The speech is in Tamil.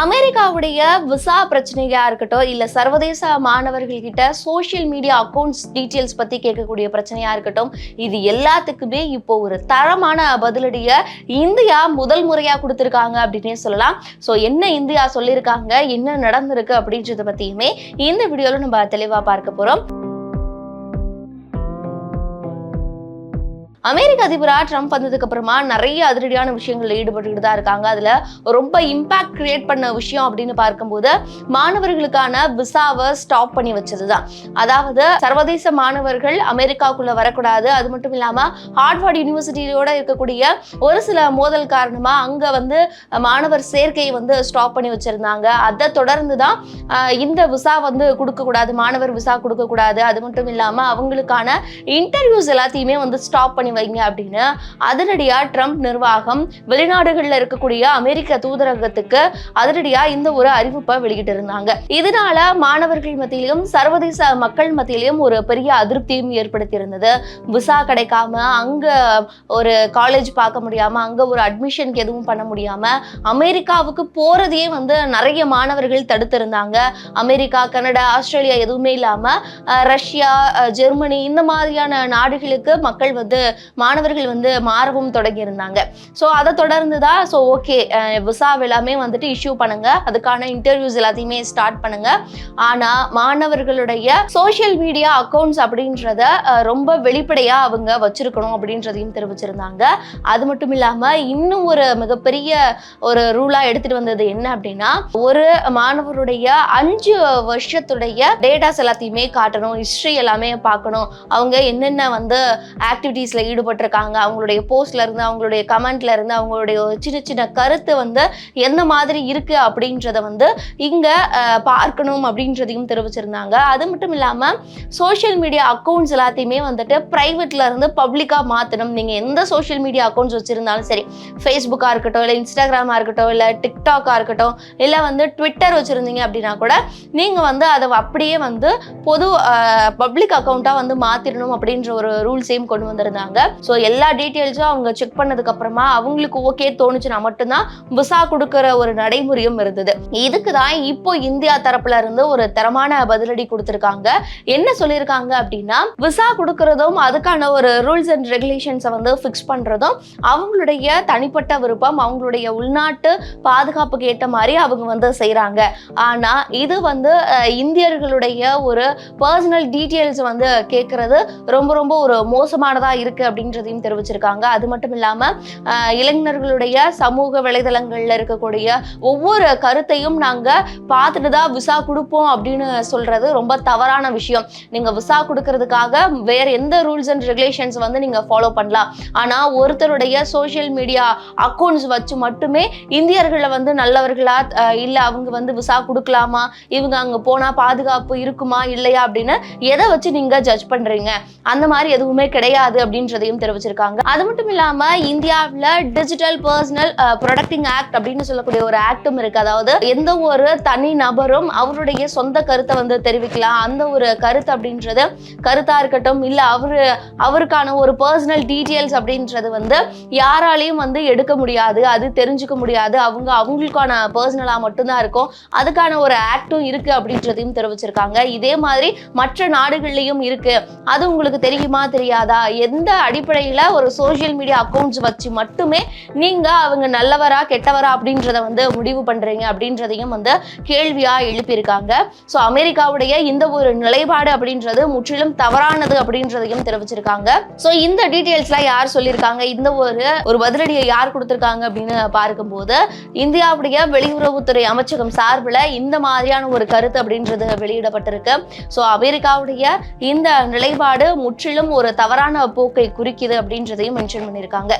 அமெரிக்காவுடைய விசா பிரச்சனையா இருக்கட்டும் இல்ல சர்வதேச மாணவர்கள் கிட்ட சோசியல் மீடியா அக்கௌண்ட்ஸ் டீட்டெயில்ஸ் பத்தி கேட்கக்கூடிய பிரச்சனையா இருக்கட்டும் இது எல்லாத்துக்குமே இப்போ ஒரு தரமான பதிலடிய இந்தியா முதல் முறையா கொடுத்துருக்காங்க அப்படின்னே சொல்லலாம். ஸோ என்ன இந்தியா சொல்லியிருக்காங்க என்ன நடந்திருக்கு அப்படின்றத பத்தியுமே இந்த வீடியோல நம்ம தெளிவா பார்க்க போறோம். அமெரிக்க அதிபரா ட்ரம்ப் வந்ததுக்கு அப்புறமா நிறைய அதிரடியான விஷயங்கள்ல ஈடுபட்டுக்கிட்டு தான் இருக்காங்க. அதுல ரொம்ப இம்பாக்ட் கிரியேட் பண்ண விஷயம் அப்படின்னு பார்க்கும்போது மாணவர்களுக்கான விசாவை ஸ்டாப் பண்ணி வச்சதுதான். அதாவது சர்வதேச மாணவர்கள் அமெரிக்காக்குள்ள வரக்கூடாது. அது மட்டும் இல்லாம ஹார்ட்வர்ட் யூனிவர்சிட்டியோட இருக்கக்கூடிய ஒரு சில மோதல் காரணமா அங்க வந்து மாணவர் சேர்க்கையை வந்து ஸ்டாப் பண்ணி வச்சிருந்தாங்க. அதை தொடர்ந்து தான் இந்த விசா வந்து கொடுக்கக்கூடாது மாணவர் விசா கொடுக்கக்கூடாது அது மட்டும் இல்லாம அவங்களுக்கான இன்டர்வியூஸ் எல்லாத்தையுமே வந்து ஸ்டாப் பண்ணி வைங்க அப்படின்னு அதிரடியா ட்ரம்ப் நிர்வாகம் வெளிநாடுகளில் இருக்கக்கூடிய அமெரிக்க தூதரகத்துக்கு அதிரடியா இந்த ஒரு அறிவிப்பை வெளியிட்டு இருந்தாங்க. இதனால மாணவர்கள் மத்தியிலும் சர்வதேச மக்கள் மத்தியிலும் ஒரு பெரிய அதிருப்தியும் ஏற்படுத்தி இருந்தது விசா கிடைக்காம அங்க ஒரு காலேஜ் பார்க்க முடியாம அங்க ஒரு அட்மிஷனுக்கு எதுவும் பண்ண முடியாம அமெரிக்காவுக்கு போறதையே வந்து நிறைய மாணவர்கள் தடுத்திருந்தாங்க. அமெரிக்கா கனடா ஆஸ்திரேலியா எதுவுமே இல்லாம ரஷ்யா ஜெர்மனி இந்த மாதிரியான நாடுகளுக்கு மக்கள் வந்து மாணவர்கள் வந்து மாறவும் தொடங்கி இருந்தாங்க ஸோ அதை தொடர்ந்து தான் ஸோ ஓகே விசா எல்லாமே வந்துட்டு இஷ்யூ பண்ணுங்க. அதுக்கான இன்டர்வியூஸ் எல்லாத்தையுமே ஸ்டார்ட் பண்ணுங்க. ஆனால் மாணவர்களுடைய சோஷியல் மீடியா அக்கௌண்ட்ஸ் அப்படின்றத ரொம்ப வெளிப்படையாக அவங்க வச்சிருக்கணும் அப்படின்றதையும் தெரிவிச்சிருந்தாங்க. அது மட்டும் இல்லாமல் இன்னும் ஒரு மிகப்பெரிய ஒரு ரூலாக எடுத்துட்டு வந்தது என்ன அப்படின்னா ஒரு மாணவருடைய அஞ்சு வருஷத்துடைய டேட்டாஸ் எல்லாத்தையுமே காட்டணும் ஹிஸ்ட்ரி எல்லாமே பார்க்கணும். அவங்க என்னென்ன வந்து ஆக்டிவிட்டீஸில் ஈடுபட்டிருக்காங்க. அவங்களுடைய போஸ்ட்ல இருந்து அவங்களுடைய கமெண்ட்ல இருந்து அவங்களுடைய சின்ன சின்ன கருத்து வந்து எந்த மாதிரி இருக்கு அப்படின்றத வந்து இங்க பார்க்கணும் அப்படின்றதையும் தெரிவிச்சிருந்தாங்க. அது மட்டும் இல்லாம சோஷியல் மீடியா அக்கௌண்ட்ஸ் எல்லாத்தையுமே வந்துட்டு பிரைவேட்ல இருந்து பப்ளிக்கா மாத்தணும். நீங்க எந்த சோஷியல் மீடியா அக்கௌண்ட்ஸ் வச்சிருந்தாலும் சரி ஃபேஸ்புக்கா இருக்கட்டும் இல்லை இன்ஸ்டாகிராமா இருக்கட்டும் இல்லை டிக்டாக்கா இருக்கட்டும் இல்லை வந்து ட்விட்டர் வச்சிருந்தீங்க அப்படின்னா கூட நீங்க வந்து அதை அப்படியே வந்து பொது பப்ளிக் அக்கௌண்ட்டா வந்து மாற்றிடணும் அப்படின்ற ஒரு ரூல்ஸையும் கொண்டு வந்திருந்தாங்க. ஸோ எல்லா டீட்டெயில்ஸும் அவங்க செக் பண்ணதுக்கு அப்புறமா அவங்களுக்கு ஓகே தோணுச்சுன்னா மட்டும்தான் விசா கொடுக்கிற ஒரு நடைமுறையும் இருந்தது. இதுக்கு தான் இப்போ இந்தியா தரப்புல இருந்து ஒரு தரமான பதிலடி கொடுத்துருக்காங்க. என்ன சொல்லியிருக்காங்க அப்படின்னா விசா கொடுக்கறதும் அதுக்கான ஒரு ரூல்ஸ் அண்ட் ரெகுலேஷன்ஸை வந்து ஃபிக்ஸ் பண்றதும் அவங்களுடைய தனிப்பட்ட விருப்பம் அவங்களுடைய உள்நாட்டு பாதுகாப்புக்கு ஏற்ற மாதிரி அவங்க வந்து செய்கிறாங்க ஆனா இது வந்து இந்தியர்களுடைய ஒரு பர்சனல் டீட்டெயில்ஸ் வந்து கேட்கறது ரொம்ப ரொம்ப ஒரு மோசமானதாக இருக்கு அப்படின்றதையும் தெரிவிச்சிருக்காங்க. அது மட்டும் இல்லாம இளைஞர்களுடைய சமூக வலைதளங்கள்ல இருக்கக்கூடிய ஒவ்வொரு கருத்தையும் நாங்க பார்த்துட்டு தான் விசா கொடுப்போம் அப்படின்னு சொல்றது ரொம்ப தவறான விஷயம். நீங்க விசா கொடுக்கறதுக்காக வேற எந்த ரூல்ஸ் அண்ட் ரெகுலேஷன்ஸ் வந்து நீங்க ஃபாலோ பண்ணலாம். ஆனா ஒருத்தருடைய சோஷியல் மீடியா அக்கௌண்ட்ஸ் வச்சு மட்டுமே இந்தியர்களை வந்து நல்லவர்களா இல்ல அவங்க வந்து விசா கொடுக்கலாமா? இவங்க அங்க போனா பாதுகாப்பு இருக்குமா இல்லையா அப்படின்னு எதை வச்சு நீங்க ஜட்ஜ் பண்றீங்க? அந்த மாதிரி எதுவுமே கிடையாது அப்படின்றதையும் தெரிவிச்சிருக்காங்க. அது மட்டும் இல்லாம இந்தியாவில் டிஜிட்டல் பர்சனல் ப்ரொடக்டிங் ஆக்ட் அப்படின்னு சொல்லக்கூடிய ஒரு ஆக்டும் இருக்கு. அதாவது எந்த ஒரு தனி நபரும் அவருடைய சொந்த கருத்தை வந்து தெரிவிக்கலாம். அந்த ஒரு கருத்து அப்படின்றது கருத்தா இருக்கட்டும் இல்ல அவரு அவருக்கான ஒரு பர்சனல் டீட்டெயில்ஸ் அப்படின்றது வந்து யாராலையும் வந்து எடுக்க முடியாது. அது தெரிஞ்சுக்க முடியாது. அவங்க அவங்களுக்கான பர்சனலா மட்டும்தான் இருக்கும். அதுக்கான ஒரு ஆக்டும் இருக்கு அப்படின்றதையும் தெரிவிச்சிருக்காங்க. இதே மாதிரி மற்ற நாடுகள்லயும் இருக்கு. அது உங்களுக்கு தெரியுமா தெரியாதா? எந்த அடிப்படையில் ஒரு சோஷியல் மீடியா அக்கௌண்ட்ஸ் வச்சு மட்டுமே நீங்கள் அவங்க நல்லவரா கெட்டவரா அப்படின்றத வந்து முடிவு பண்ணுறீங்க அப்படின்றதையும் வந்து கேள்வியாக எழுப்பியிருக்காங்க. ஸோ அமெரிக்காவுடைய இந்த ஒரு நிலைப்பாடு அப்படின்றது முற்றிலும் தவறானது அப்படின்றதையும் தெரிவிச்சிருக்காங்க. ஸோ இந்த டீட்டெயில்ஸ்லாம் யார் சொல்லியிருக்காங்க? இந்த ஒரு ஒரு பதிலடியை யார் கொடுத்துருக்காங்க அப்படின்னு பார்க்கும்போது இந்தியாவுடைய வெளியுறவுத்துறை அமைச்சகம் சார்பில் இந்த மாதிரியான ஒரு கருத்து அப்படின்றது வெளியிடப்பட்டிருக்கு. ஸோ அமெரிக்காவுடைய இந்த நிலைப்பாடு முற்றிலும் ஒரு தவறான போக்கை குறிக்குது அப்படின்றதையும் மென்ஷன் பண்ணியிருக்காங்க.